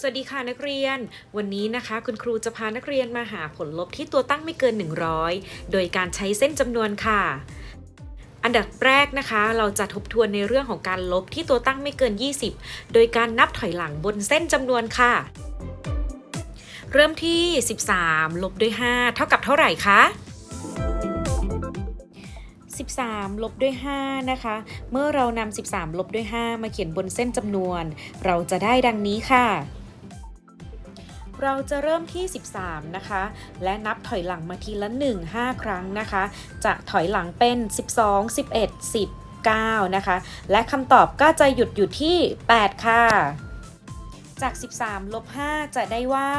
สวัสดีค่ะนักเรียน วันนี้นะคะคุณครูจะพานักเรียนมาหาผลลบที่ตัวตั้งไม่เกิน 100 โดยการใช้เส้นจำนวนค่ะ อันดับแรกนะคะ เราจะทบทวนในเรื่องของการลบที่ตัวตั้งไม่เกิน 20 โดยการนับถอยหลังบนเส้นจำนวนค่ะ เริ่มที่ 13 ลบด้วย 5 เท่ากับเท่าไหร่คะ13 ลบด้วย 5 นะคะ เมื่อเรานำ13 ลบด้วย 5 มาเขียนบนเส้นจำนวน เราจะได้ดังนี้ค่ะ เราจะเริ่มที่ 13 นะคะ และนับถอยหลังมาทีละ 1 5 ครั้งนะคะ จะถอยหลังเป็น 12 11 10 9 นะคะ และคำตอบก็จะหยุดอยู่ที่ 8 ค่ะ จาก 13 ลบ 5 จะได้ว่า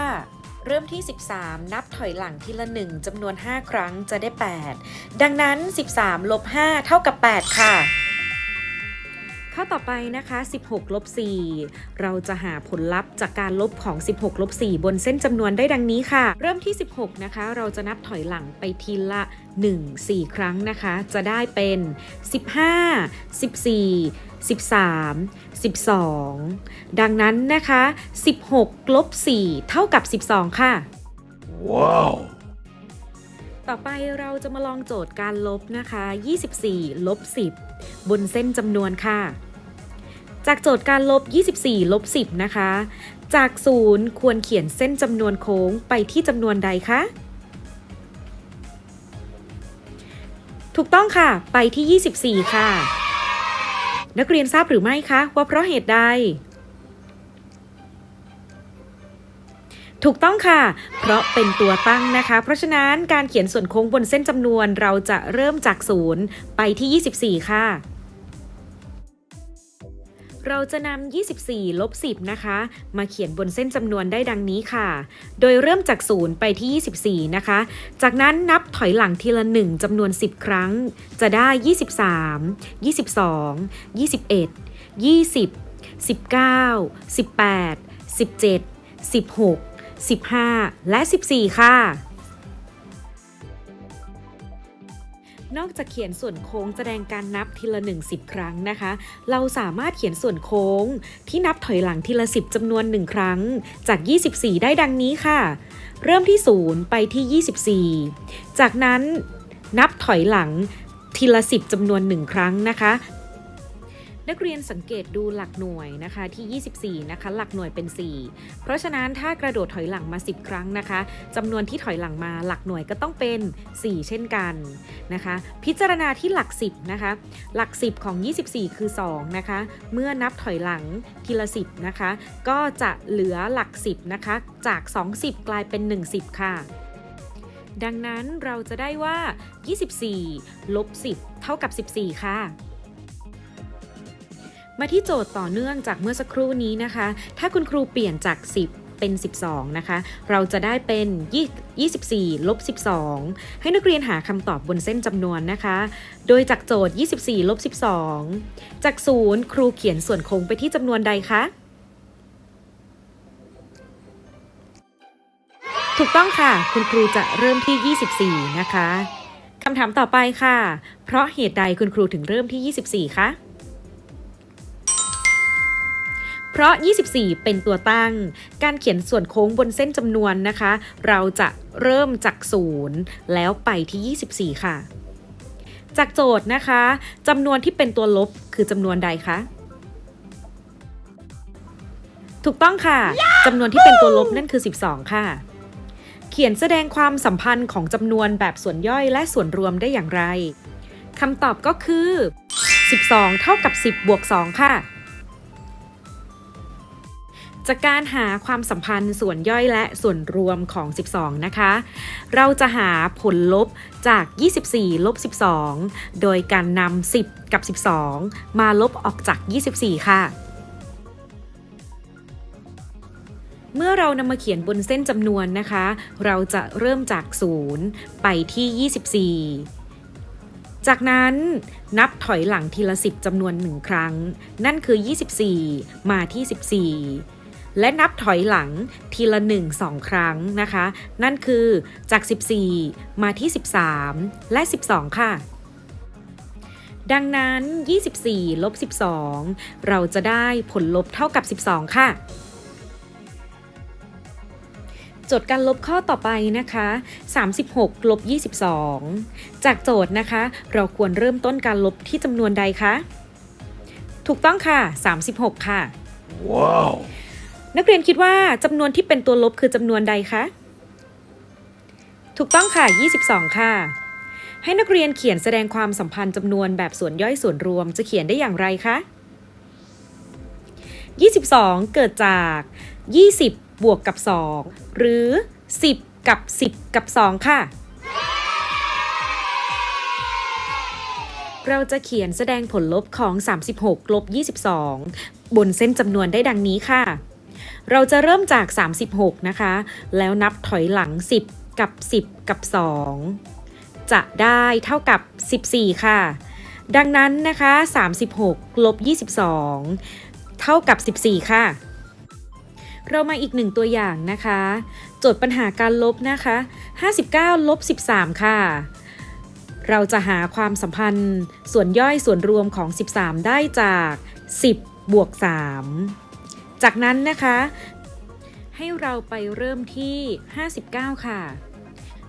เริ่มที่ 13 นับถอยหลังทีละ 1จำนวน 5 ครั้งจะได้ 8 ดังนั้น 13 ลบ 5 เท่ากับ 8 ค่ะ ข้อต่อไปนะคะ 16 ลบ 4 เราจะหาผลลัพธ์จากการลบของ 16 ลบ 4 บนเส้นจำนวนได้ดังนี้ค่ะ เริ่มที่ 16 นะคะ เราจะนับถอยหลังไปทีละ 1 4 ครั้งนะคะ จะได้เป็น 15 14 13 12 ดังนั้นนะคะ 16 ลบ 4 เท่ากับ 12 ค่ะ Wow. ต่อไปเราจะมาลองโจทย์การลบนะคะ 24 ลบ 10 บนเส้นจำนวนค่ะ จากโจทย์การลบ 24 ลบ 10 นะคะ จากศูนย์ควรเขียนเส้นจำนวนโค้งไปที่จำนวนใดคะ ถูกต้องค่ะ ไปที่ 24 ค่ะ นักเรียนทราบหรือไม่คะ ว่าเพราะเหตุใด ถูกต้องค่ะ เพราะเป็นตัวตั้งนะคะ เพราะฉะนั้นการเขียนส่วนโค้งบนเส้นจำนวนเราจะเริ่มจากศูนย์ไปที่ 24 ค่ะ เราจะนำ 24 ลบ 10 นะคะ มาเขียนบนเส้นจำนวนได้ดังนี้ค่ะ โดยเริ่มจากศูนย์ไปที่ 24 นะคะ จากนั้นนับถอยหลังทีละ 1จำนวน 10 ครั้ง จะได้ 23 22 21 20 19 18 17 16 15 และ 14 ค่ะ นอกจากเขียนส่วนโค้งแสดงการนับทีละ1 10 ครั้งนะคะ เราสามารถเขียนส่วนโค้งที่นับถอยหลังทีละ 10จำนวน 1 ครั้ง จาก 24 ได้ดังนี้ค่ะ เริ่มที่ 0 ไปที่ 24 จากนั้นนับถอยหลังทีละ 10จำนวน 1 ครั้งนะคะ นักเรียนสังเกตดูหลักหน่วยนะคะที่ 24 นะคะ หลักหน่วยเป็น 4 เพราะฉะนั้นถ้ากระโดดถอยหลังมา 10 ครั้งนะคะจำนวนที่ถอยหลังมาหลักหน่วยก็ต้องเป็น 4 เช่นกันนะคะ พิจารณาที่หลัก 10 นะคะ หลัก 10 ของ 24 คือ 2 นะคะ เมื่อนับถอยหลังทีละ 10 นะคะ ก็จะเหลือหลัก 10 นะคะ จาก 20 กลายเป็น 10 ค่ะดังนั้นเราจะได้ว่า 24 ลบ 10 เท่ากับ 14 ค่ะ มาที่โจทย์ต่อเนื่องจากเมื่อสักครู่นี้นะคะ ถ้าคุณครูเปลี่ยนจาก 10 เป็น 12 นะคะ เราจะได้เป็น 24 ลบ 12 ให้นักเรียนหาคำตอบบนเส้นจำนวนนะคะ โดยจากโจทย์ 24 ลบ 12 จากศูนย์ครูเขียนส่วนคงไปที่จำนวนใดคะถูกต้องค่ะ คุณครูจะเริ่มที่ 24 นะคะ คำถามต่อไปค่ะ เพราะเหตุใดคุณครูถึงเริ่มที่ 24 คะ เพราะ 24 เป็นตัวตั้ง การเขียนส่วนโค้งบนเส้นจำนวนนะคะ เราจะเริ่มจากศูนย์แล้วไปที่ 24 ค่ะ จากโจทย์นะคะจำนวนที่เป็นตัวลบคือจำนวนใดคะถูกต้องค่ะจำนวนที่เป็นตัวลบนั่นคือ 12 ค่ะ เขียนแสดงความสัมพันธ์ของจำนวนแบบส่วนย่อยและส่วนรวมได้อย่างไรคำตอบก็คือ 12 เท่ากับ 10 บวก 2 ค่ะ จากการหาความสัมพันธ์ส่วนย่อยและส่วนรวมของ 12 นะคะ เราจะหาผลลบจาก 24 ลบ 12 โดยการนำ 10 กับ 12 มาลบออกจาก 24 ค่ะ เมื่อเรานำมาเขียนบนเส้นจำนวนนะคะ เราจะเริ่มจาก 0 ไปที่ 24จากนั้นนับถอยหลังทีละ 10จำนวน1ครั้ง นั่นคือ 24 มาที่ 14 และนับถอยหลังทีละ 1 2 ครั้งนะคะ นั่นคือจาก 14 มาที่ 13 และ 12 ค่ะ ดังนั้น 24 ลบ 12 เราจะได้ผลลบเท่ากับ 12 ค่ะโจทย์การลบข้อต่อไปนะคะ 36 ลบ 22 จากโจทย์นะคะ เราควรเริ่มต้นการลบที่จำนวนใดคะ ถูกต้องค่ะ 36 ค่ะ Wow. นักเรียนคิดว่าจำนวนที่เป็นตัวลบคือจำนวนใดคะ ถูกต้องค่ะ 22 ค่ะ ให้นักเรียนเขียนแสดงความสัมพันธ์จำนวนแบบส่วนย่อยส่วนรวมจะเขียนได้อย่างไรคะ 22 เกิดจาก 20 บวกกับ 2 หรือ 10 กับ 10 กับ 2 ค่ะ เราจะเขียนแสดงผลลบของ 36 ลบ 22 บนเส้นจำนวนได้ดังนี้ค่ะ เราจะเริ่มจาก 36 นะคะ แล้วนับถอยหลัง 10 กับ 10 กับ 2 จะได้เท่ากับ 14 ค่ะ ดังนั้นนะคะ 36 ลบ 22 เท่ากับ 14 ค่ะ เรามาอีกหนึ่งตัวอย่างนะคะ โจทย์ปัญหาการลบนะคะ 59 ลบ 13 ค่ะเราจะหาความสัมพันธ์ส่วนย่อยส่วนรวมของ 13 ได้จาก 10 บวก 3 จากนั้นนะคะ ให้เราไปเริ่มที่ 59 ค่ะ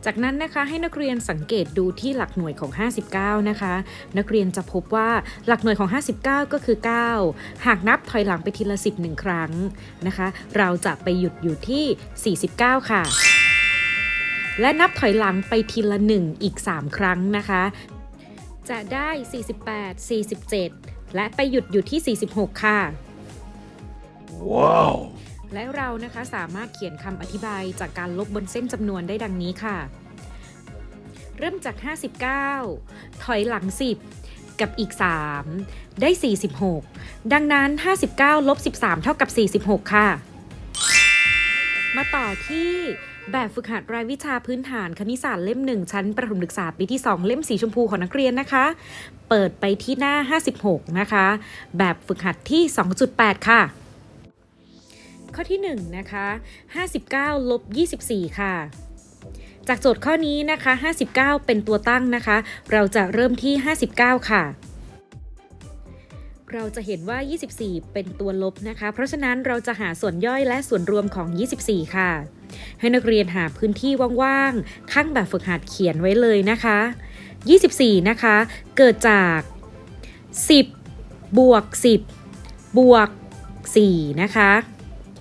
จากนั้นนะคะให้นักเรียนสังเกตดูที่หลักหน่วยของ 59 นะคะ นักเรียนจะพบว่าหลักหน่วยของ 59 ก็คือ 9 หากนับถอยหลังไปทีละ 10หนึ่งครั้งนะคะ เราจะไปหยุดอยู่ที่ 49 ค่ะ และนับถอยหลังไปทีละ 1 อีก 3 ครั้งนะคะ จะได้ 48 47 และไปหยุดอยู่ที่ 46 ค่ะ Wow. และเรานะคะสามารถเขียนคำอธิบายจากการลบบนเส้นจำนวนได้ดังนี้ค่ะ เริ่มจาก 59 ถอยหลัง 10 กับอีก 3 ได้ 46 ดังนั้น 59 ลบ 13 เท่ากับ 46 ค่ะ มาต่อที่แบบฝึกหัดรายวิชาพื้นฐานคณิตศาสตร์เล่ม 1 ชั้นประถมศึกษาปีที่ 2 เล่มสีชมพูของนักเรียนนะคะ เปิดไปที่หน้า 56 นะคะ แบบฝึกหัดที่ 2.8 ค่ะ ข้อที่1นะคะ59ลบ24 ค่ะ จากโจทย์ข้อนี้นะคะ 59 เป็นตัวตั้งนะคะ เราจะเริ่มที่ 59 ค่ะเราจะเห็นว่า 24 เป็นตัวลบนะคะ เพราะฉะนั้นเราจะหาส่วนย่อยและส่วนรวมของ 24 ค่ะ ให้นักเรียนหาพื้นที่ว่างๆ ข้างแบบฝึกหัดเขียนไว้เลยนะคะ 24 นะคะ เกิดจาก 10 บวก 10 บวก 4 นะคะ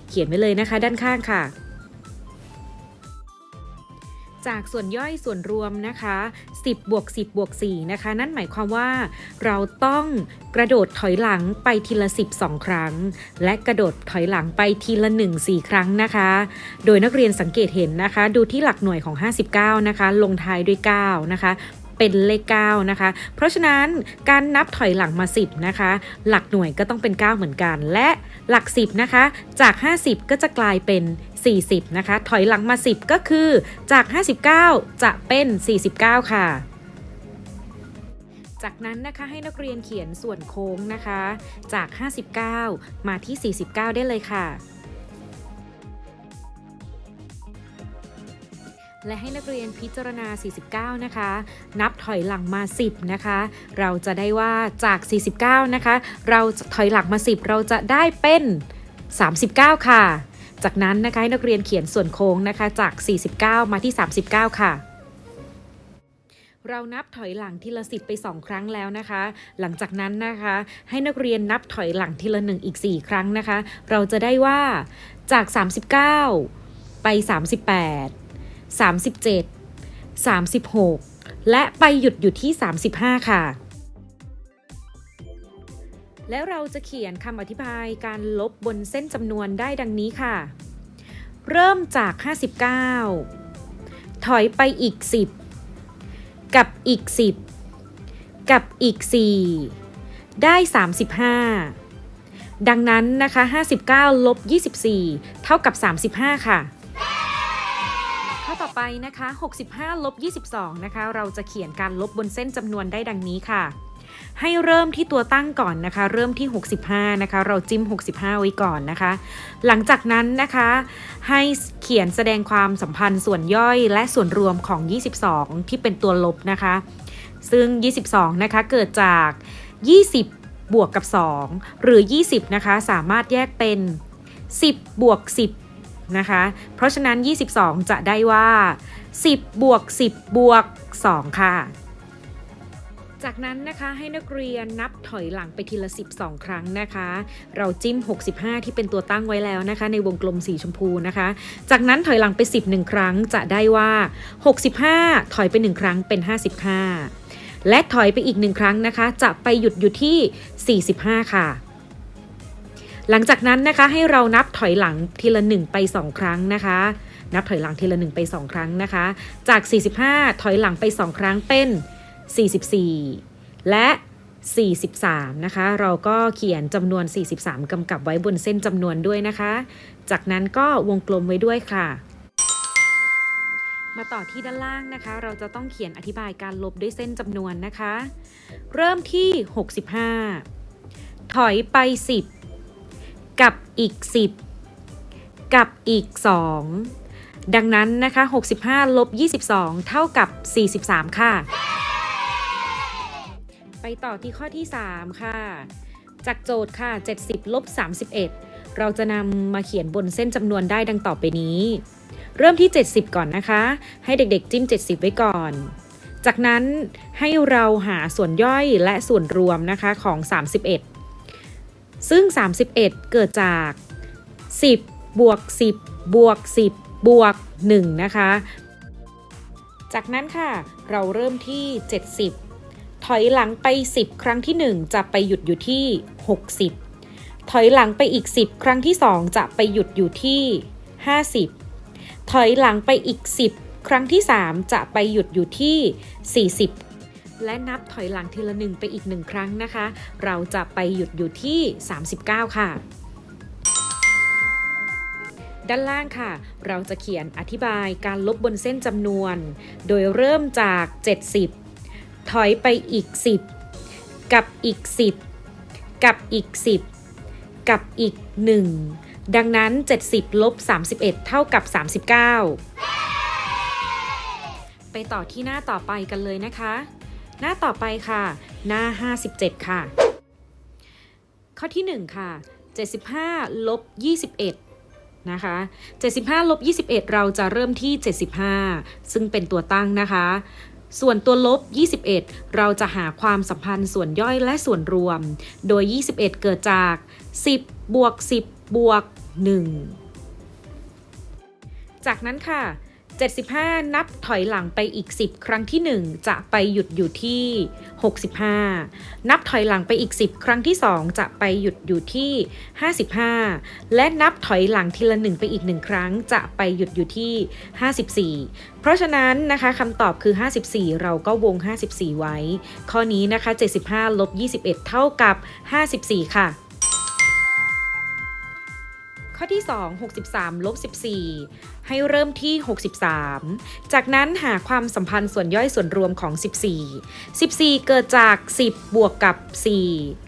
เขียนไว้เลยนะคะด้านข้างค่ะ จากส่วนย่อยส่วนรวมนะคะ 10บวก10บวก4นะคะ นั่นหมายความว่า เราต้องกระโดดถอยหลังไปทีละ 10 2 ครั้ง และกระโดดถอยหลังไปทีละ 1 4 ครั้งนะคะ โดยนักเรียนสังเกตเห็นนะคะ ดูที่หลักหน่วยของ 59 นะคะ ลงท้ายด้วย 9 นะคะ เป็นเลข9นะคะ เพราะฉะนั้นการนับถอยหลังมา 10นะคะ หลักหน่วยก็ต้องเป็น 9 เหมือนกัน และหลัก 10นะคะ จาก 50 ก็จะกลายเป็น 40 นะคะ ถอยหลังมา 10 ก็คือจาก 59 จะเป็น 49 ค่ะจากนั้นนะคะให้นักเรียนเขียนส่วนโค้งนะคะ จาก 59 มาที่ 49 ได้เลยค่ะ และให้นักเรียนพิจารณา 49 นะคะ นับถอยหลังมา 10 นะคะ เราจะได้ว่าจาก 49 นะคะ เราถอยหลังมา 10 เราจะได้เป็น 39 ค่ะ จากนั้นนะคะให้นักเรียนเขียนส่วนโค้งนะคะ จาก 49 มาที่ 39 ค่ะเรานับถอยหลังทีละ10ไป 2 ครั้งแล้วนะคะ หลังจากนั้นนะคะ ให้นักเรียนนับถอยหลังทีละ1อีก 4 ครั้งนะคะ เราจะได้ว่าจาก 39 ไป 38 37 36 และไปหยุดอยู่ที่ 35 ค่ะ แล้วเราจะเขียนคำอธิบายการลบบนเส้นจำนวนได้ดังนี้ค่ะ เริ่มจาก 59 ถอยไปอีก 10 กับอีก 10 กับอีก 4 ได้ 35ดังนั้นนะคะ 59 ลบ 24 เท่ากับ 35 ค่ะข้อต่อ ไปนะคะ 65 ลบ 22 นะคะ เราจะเขียนการลบบนเส้นจำนวนได้ดังนี้ค่ะ ให้เริ่มที่ตัวตั้งก่อนนะคะ เริ่มที่ 65 นะคะ เราจิ้ม 65 ไว้ก่อนนะคะ หลังจากนั้นนะคะ ให้เขียนแสดงความสัมพันธ์ส่วนย่อยและส่วนรวมของ 22 ที่เป็นตัวลบนะคะ ซึ่ง 22 นะคะ เกิดจาก 20 บวกกับ 2 หรือ 20 นะคะ สามารถแยกเป็น 10 บวก 10 10 นะคะ เพราะฉะนั้น 22 จะได้ว่า 10 บวก 10 บวก 2 ค่ะ จากนั้นนะคะให้นักเรียนนับถอยหลังไปทีละ 12 ครั้งนะคะ เราจิ้ม 65 ที่เป็นตัวตั้งไว้แล้วนะคะ ในวงกลมสีชมพูนะคะ จากนั้นถอยหลังไป 10 1 ครั้งจะได้ว่า 65 ถอยไป 1 ครั้งเป็น 55 และถอยไปอีก 1 ครั้งนะคะ จะไปหยุดอยู่ที่ 45 ค่ะ หลังจากนั้นนะคะให้เรานับถอยหลังทีละ1ไป 2 ครั้งนะคะ นับถอยหลังทีละ1ไป 2 ครั้งนะคะ จาก 45 ถอยหลังไป 2 ครั้งเป็น 44 และ 43 นะคะ เราก็เขียนจำนวน 43 กำกับไว้บนเส้นจำนวนด้วยนะคะ จากนั้นก็วงกลมไว้ด้วยค่ะ มาต่อที่ด้านล่างนะคะ เราจะต้องเขียนอธิบายการลบด้วยเส้นจำนวนนะคะ เริ่มที่ 65 ถอยไป 10 กับอีก 10 กับอีก 2 ดังนั้นนะคะ 65 ลบ 22 เท่ากับ 43 ค่ะ ไปต่อที่ข้อที่ 3 ค่ะ จากโจทย์ค่ะ 70 ลบ 31 เราจะนำมาเขียนบนเส้นจำนวนได้ดังต่อไปนี้ เริ่มที่ 70 ก่อนนะคะ ให้เด็กๆ จิ้ม 70 ไว้ก่อนจากนั้นให้เราหาส่วนย่อยและส่วนรวมนะคะของ 31 ซึ่ง 31 เกิดจาก 10 บวก 10 บวก 10 บวก 1 นะคะ จากนั้นค่ะ เราเริ่มที่ 70 ถอยหลังไป 10 ครั้งที่ 1 จะไปหยุดอยู่ที่ 60 ถอยหลังไปอีก 10 ครั้งที่ 2 จะไปหยุดอยู่ที่ 50 ถอยหลังไปอีก 10 ครั้งที่ 3 จะไปหยุดอยู่ที่ 40 และนับถอยหลังทีละหนึ่งไปอีกหนึ่งครั้งนะคะ เราจะไปหยุดอยู่ที่ 39 ค่ะด้านล่างค่ะ เราจะเขียนอธิบายการลบบนเส้นจำนวน โดยเริ่มจาก 70 ถอยไปอีก 10 กับอีก 10 กับอีก 10 กับอีก 1 ดังนั้น 70 ลบ 31 เท่ากับ 39 ไปต่อที่หน้าต่อไปกันเลยนะคะ หน้าต่อไปค่ะ หน้า 57 ค่ะ ข้อที่ 1 ค่ะ 75ลบ21 นะคะ 75ลบ21 เราจะเริ่มที่ 75 ซึ่งเป็นตัวตั้งนะคะ ส่วนตัวลบ 21 เราจะหาความสัมพันธ์ส่วนย่อยและส่วนรวม โดย 21 เกิดจาก 10 บวก 10 บวก 1 จากนั้นค่ะ 75 นับถอยหลังไปอีก 10 ครั้งที่ 1 จะไปหยุดอยู่ที่ 65 นับถอยหลังไปอีก 10 ครั้งที่ 2 จะไปหยุดอยู่ที่ 55 และนับถอยหลังทีละ 1 ไปอีก 1 ครั้ง จะไปหยุดอยู่ที่ 54 เพราะฉะนั้นนะคะคำตอบคือ 54 เราก็วง 54 ไว้ ข้อนี้นะคะ 75 ลบ 21 เท่ากับ 54 ค่ะ ข้อที่ 2 63ลบ14 ให้เริ่มที่ 63 จากนั้นหาความสัมพันธ์ส่วนย่อยส่วนรวมของ 14 14 เกิดจาก 10 บวกกับ 4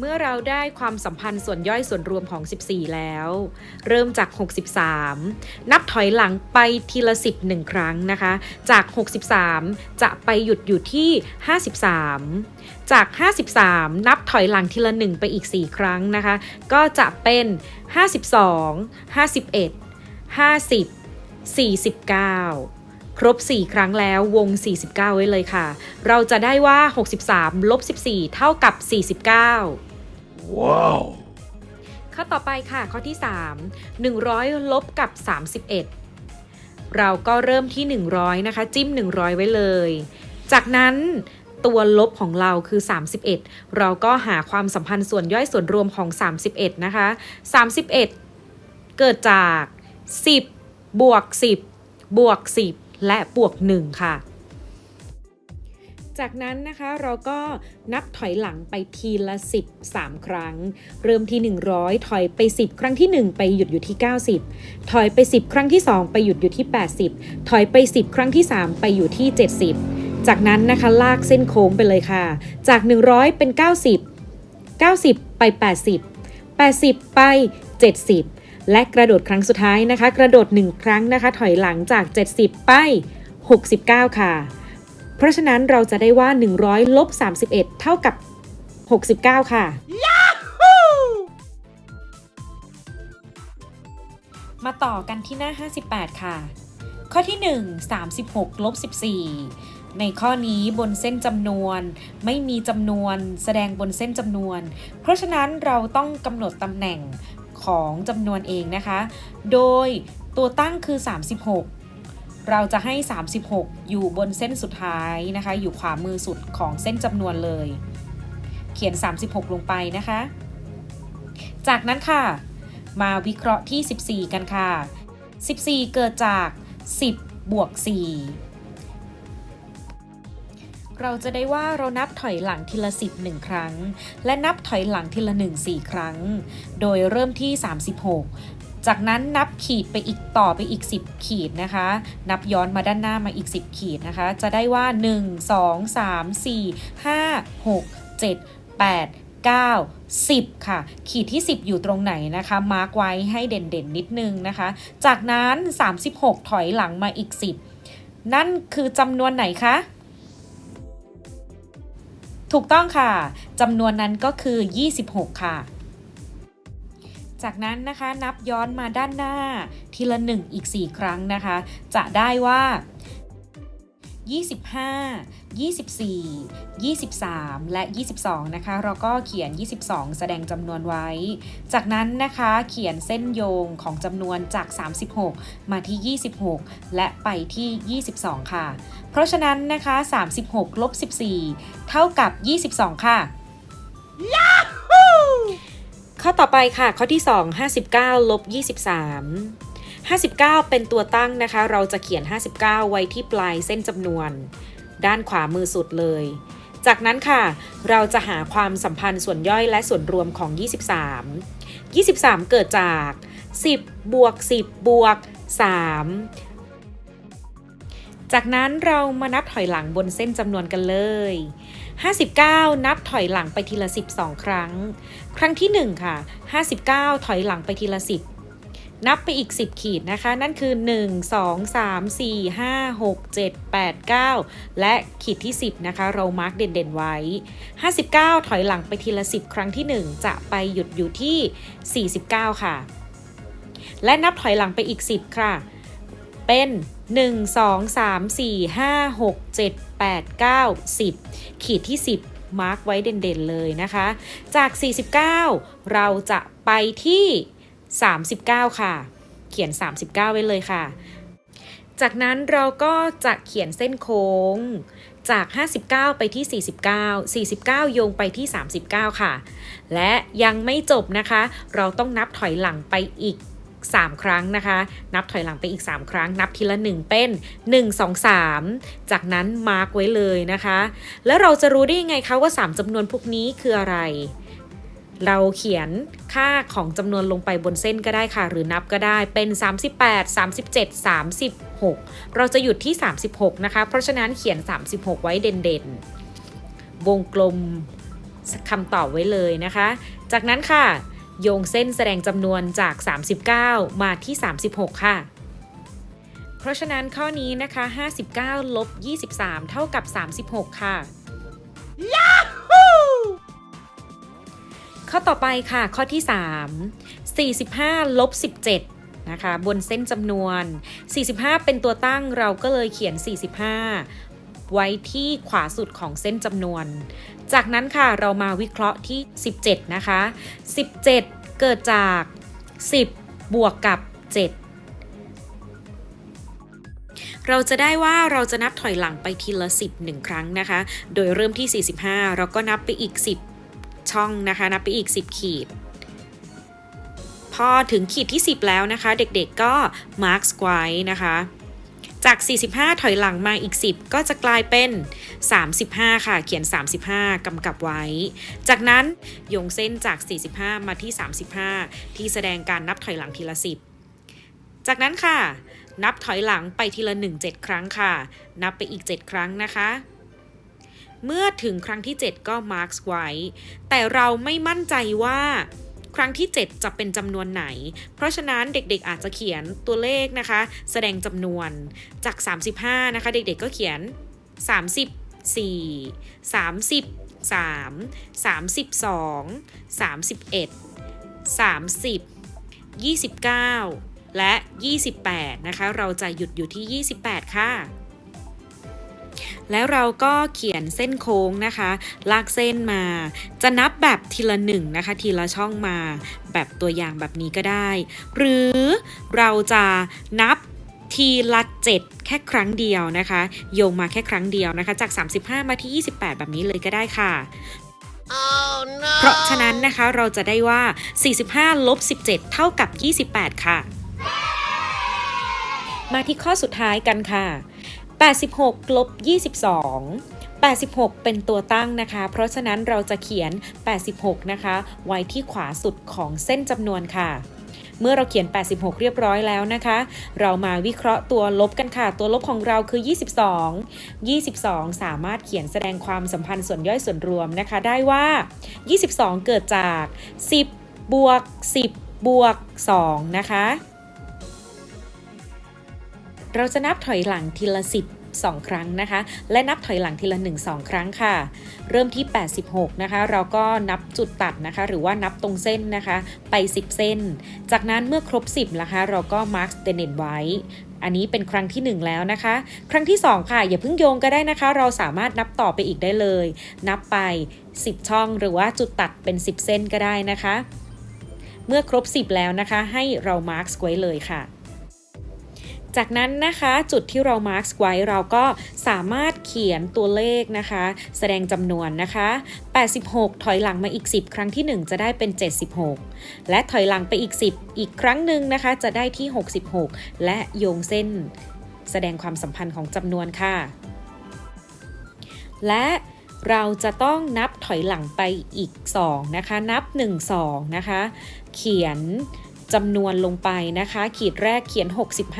เมื่อเราได้ความสัมพันธ์ส่วนย่อยส่วนรวมของ 14 แล้ว เริ่มจาก 63 นับถอยหลังไปทีละ 10 1 ครั้งนะคะ จาก 63 จะไปหยุดอยู่ที่ 53 จาก 53 นับถอยหลังทีละ 1 ไปอีก 4 ครั้งนะคะ ก็จะเป็น 52 51 50 49ครบ 4 ครั้งแล้ววง 49 ไว้เลยค่ะ เราจะได้ว่า 63 ลบ 14 เท่ากับ 49 ว้าวข้อต่อไปค่ะข้อที่ 3 100 ลบกับ 31 เราก็เริ่มที่ 100 นะคะ จิ้ม 100 ไว้เลย จากนั้นตัวลบของเราคือ 31 เราก็หาความสัมพันธ์ส่วนย่อยส่วนรวมของ 31 นะคะ 31 เกิดจาก 10 บวก 10 บวก 10 และบวก 1 ค่ะ จากนั้นนะคะเราก็นับถอยหลังไปทีละ 10 3 ครั้ง เริ่มที่ 100 ถอยไป 10 ครั้งที่ 1 ไปหยุดอยู่ที่ 90 ถอยไป 10 ครั้งที่ 2 ไปหยุดอยู่ที่ 80 ถอยไป 10 ครั้งที่ 3 ไปอยู่ที่ 70 จากนั้นนะคะลากเส้นโค้งไปเลยค่ะ จาก 100 เป็น 90 90 ไป 80 80 ไป 70 และกระโดดครั้งสุดท้ายนะคะ กระโดด 1 ครั้งนะคะ ถอยหลังจาก 70 ไป 69 ค่ะ เพราะฉะนั้นเราจะได้ว่า 100ลบ31 เท่ากับ 69 ค่ะ มาต่อกันที่หน้า 58 ค่ะ ข้อที่ 1 36ลบ14 ในข้อนี้บนเส้นจำนวน ไม่มีจำนวน แสดงบนเส้นจำนวน เพราะฉะนั้นเราต้องกำหนดตำแหน่งของจำนวนเองนะคะ โดยตัวตั้งคือ 36 เราจะให้ 36 อยู่บนเส้นสุดท้ายนะคะ อยู่ขวามือสุดของเส้นจำนวนเลย เขียน 36 ลงไปนะคะ จากนั้นค่ะ มาวิเคราะห์ที่ 14 กันค่ะ 14 เกิดจาก 10 บวก 4 เราจะได้ว่าเรานับถอยหลังทีละ 10 1 ครั้ง และนับถอยหลังทีละ 1 4 ครั้ง โดยเริ่มที่ 36 จากนั้นนับขีดไปอีกต่อไปอีก 10 ขีดนะคะ นับย้อนมาด้านหน้ามาอีก 10 ขีดนะคะ จะได้ว่า 1 2 3 4 5 6 7 8 9 10 ค่ะ ขีดที่ 10 อยู่ตรงไหนนะคะ มาร์กไว้ให้เด่นๆนิดนึงนะคะ จากนั้น 36 ถอยหลังมาอีก 10 นั่นคือจำนวนไหนคะถูกต้องค่ะจำนวนนั้นก็คือ 26 ค่ะ จากนั้นนะคะนับย้อนมาด้านหน้า ทีละ 1 อีก 4 ครั้งนะคะ จะได้ว่า 25 24 23 และ 22 นะคะ เราก็เขียน 22 แสดงจำนวนไว้ จากนั้นนะคะเขียนเส้นโยงของจำนวนจาก 36 มาที่ 26 และไปที่ 22 ค่ะ เพราะฉะนั้นนะคะ 36ลบ14 เท่ากับ 22 ค่ะ ข้อต่อไปค่ะ ข้อที่ 2 59ลบ23 59 เป็นตัวตั้งนะคะ เราจะเขียน 59 ไว้ที่ปลายเส้นจำนวน ด้านขวามือสุดเลย จากนั้นค่ะ เราจะหาความสัมพันธ์ส่วนย่อยและส่วนรวมของ 23 23 เกิดจาก 10 บวก 10 บวก 3 จากนั้นเรามานับถอยหลังบนเส้นจำนวนกันเลย 59 นับถอยหลังไปทีละ 12 ครั้ง ครั้งที่ 1 ค่ะ 59 ถอยหลังไปทีละ 10นับไปอีก 10 ขีดนะคะ นั่นคือ 1 2 3 4 5 6 7 8 9 และขีดที่ 10 นะคะ เรามาร์กเด่นๆไว้ 59 ถอยหลังไปทีละ 10 ครั้งที่ 1 จะไปหยุดอยู่ที่ 49 ค่ะ และนับถอยหลังไปอีก 10 ค่ะ เป็น 1 2 3 4 5 6 7 8 9 10 ขีดที่ 10 มาร์กไว้เด่นๆเลยนะคะ จาก 49 เราจะไปที่ 39 ค่ะ เขียน 39 ไว้เลยค่ะ จากนั้นเราก็จะเขียนเส้นโค้งจาก 59 ไปที่ 49 49 โยงไปที่ 39 ค่ะ และยังไม่จบนะคะ เราต้องนับถอยหลังไปอีก 3 ครั้งนะคะ นับถอยหลังไปอีก 3 ครั้ง นับทีละ 1 เป็น 1 2 3 จากนั้นมาร์กไว้เลยนะคะ แล้วเราจะรู้ได้ยังไงคะว่า 3จำนวนพวกนี้คืออะไร เราเขียนค่าของจำนวนลงไปบนเส้นก็ได้ค่ะ หรือนับก็ได้เป็น 38 37 36 เราจะหยุดที่ 36 นะคะ เพราะฉะนั้นเขียน 36 ไว้เด่นๆ วงกลมคำตอบไว้เลยนะคะ จากนั้นค่ะ โยงเส้นแสดงจำนวนจาก 39 มาที่ 36 ค่ะ เพราะฉะนั้นข้อนี้นะคะ 59 ลบ 23 เท่ากับ 36 ค่ะข้อต่อไปค่ะ ข้อที่ 3 45 ลบ 17 นะคะ บนเส้นจำนวน 45 เป็นตัวตั้งเราก็เลยเขียน 45 ไว้ที่ขวาสุดของเส้นจำนวน จากนั้นค่ะเรามาวิเคราะห์ที่ 17 นะคะ 17 เกิดจาก 10 บวกกับ 7 เราจะได้ว่าเราจะนับถอยหลังไปทีละ 10 1 ครั้งนะคะ โดยเริ่มที่ 45 เราก็นับไปอีก 10 ช่องนะคะ นับไปอีก 10 ขีดพอถึงขีดที่ 10 แล้วนะคะ เด็กๆก็ mark square นะคะ จาก 45 ถอยหลังมาอีก 10 ก็จะกลายเป็น 35 ค่ะ เขียน 35 กำกับไว้ จากนั้นโยงเส้นจาก 45 มาที่ 35 ที่แสดงการนับถอยหลังทีละ 10 จากนั้นค่ะ นับถอยหลังไปทีละ 1 7 ครั้งค่ะ นับไปอีก 7 ครั้งนะคะเมื่อถึงครั้งที่ 7 ก็ mark ไว้ แต่เราไม่มั่นใจว่า ครั้งที่ 7 จะเป็นจำนวนไหน เพราะฉะนั้นเด็กๆอาจจะเขียนตัวเลขนะคะ แสดงจำนวนจาก 35 นะคะ เด็กๆก็เขียน34 33 32 31 30 29 และ 28 นะคะ เราจะหยุดอยู่ที่ 28 ค่ะ แล้วเราก็เขียนเส้นโค้งนะคะ ลากเส้นมา จะนับแบบทีละหนึ่งนะคะ ทีละช่องมา แบบตัวอย่างแบบนี้ก็ได้ หรือเราจะนับทีละ7แค่ครั้งเดียวนะคะ โยงมาแค่ครั้งเดียวนะคะ จาก 35 มาที่ 28 แบบนี้เลยก็ได้ค่ะ Oh no! เพราะฉะนั้นนะคะเราจะได้ว่า 45ลบ17 เท่ากับ 28 ค่ะ มาที่ข้อสุดท้ายกันค่ะ 86ลบ22 86 เป็นตัวตั้งนะคะ เพราะฉะนั้นเราจะเขียน 86 นะคะ ไว้ที่ขวาสุดของเส้นจำนวนค่ะ เมื่อเราเขียน 86 เรียบร้อยแล้วนะคะ เรามาวิเคราะห์ตัวลบกันค่ะ ตัวลบของเราคือ 22 22 สามารถเขียนแสดงความสัมพันธ์ส่วนย่อยส่วนรวมนะคะ ได้ว่า 22 เกิดจาก 10 บวก 10 บวก 2 นะคะ เราจะนับถอยหลังทีละ 10 2 ครั้งนะคะ และนับถอยหลังทีละ 1 2 ครั้งค่ะ เริ่มที่ 86 นะคะ เราก็นับจุดตัดนะคะ หรือว่านับตรงเส้นนะคะ ไป 10 เส้น จากนั้นเมื่อครบ 10 นะคะ เราก็ mark the net ไว้ อันนี้เป็นครั้งที่ 1 แล้วนะคะ ครั้งที่ 2 ค่ะ อย่าเพิ่งโยงก็ได้นะคะ เราสามารถนับต่อไปอีกได้เลย นับไป 10 ช่อง หรือว่าจุดตัดเป็น 10 เส้นก็ได้นะคะ เมื่อครบ 10 แล้วนะคะ ให้เรา mark ไว้เลยค่ะ จากนั้นนะคะจุดที่เรา mark ไว้เราก็สามารถเขียนตัวเลขนะคะ แสดงจำนวนนะคะ 86 ถอยหลังมาอีก 10 ครั้งที่ 1 จะได้เป็น 76 และถอยหลังไปอีก 10 อีกครั้งหนึ่งนะคะ จะได้ที่ 66 และโยงเส้น แสดงความสัมพันธ์ของจำนวนค่ะ และเราจะต้องนับถอยหลังไปอีก 2 นะคะ นับ 1 2 นะคะ เขียน จำนวนลงไปนะคะ ขีดแรกเขียน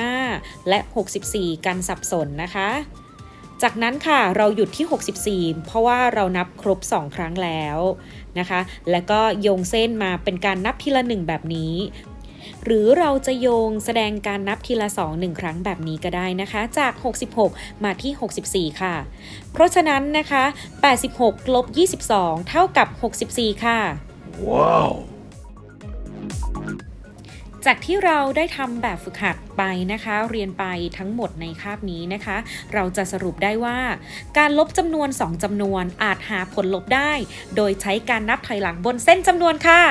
65 และ 64 กันสับสนนะคะ จากนั้นค่ะเราหยุดที่ 64 เพราะว่าเรานับครบ 2 ครั้งแล้วนะคะ แล้วก็โยงเส้นมาเป็นการนับทีละ 1 แบบนี้หรือเราจะโยงแสดงการนับทีละ 2 1 ครั้งแบบนี้ก็ได้นะคะ จาก 66 มาที่ 64 ค่ะ เพราะฉะนั้นนะคะ 86ลบ22 เท่ากับ 64 ค่ะ Wow! จากที่เราได้ทำแบบฝึกหัดไปนะคะ เรียนไปทั้งหมดในคาบนี้นะคะ เราจะสรุปได้ว่า การลบจำนวน 2จำนวนอาจหาผลลบได้ โดยใช้การนับถอยหลังบนเส้นจำนวนค่ะ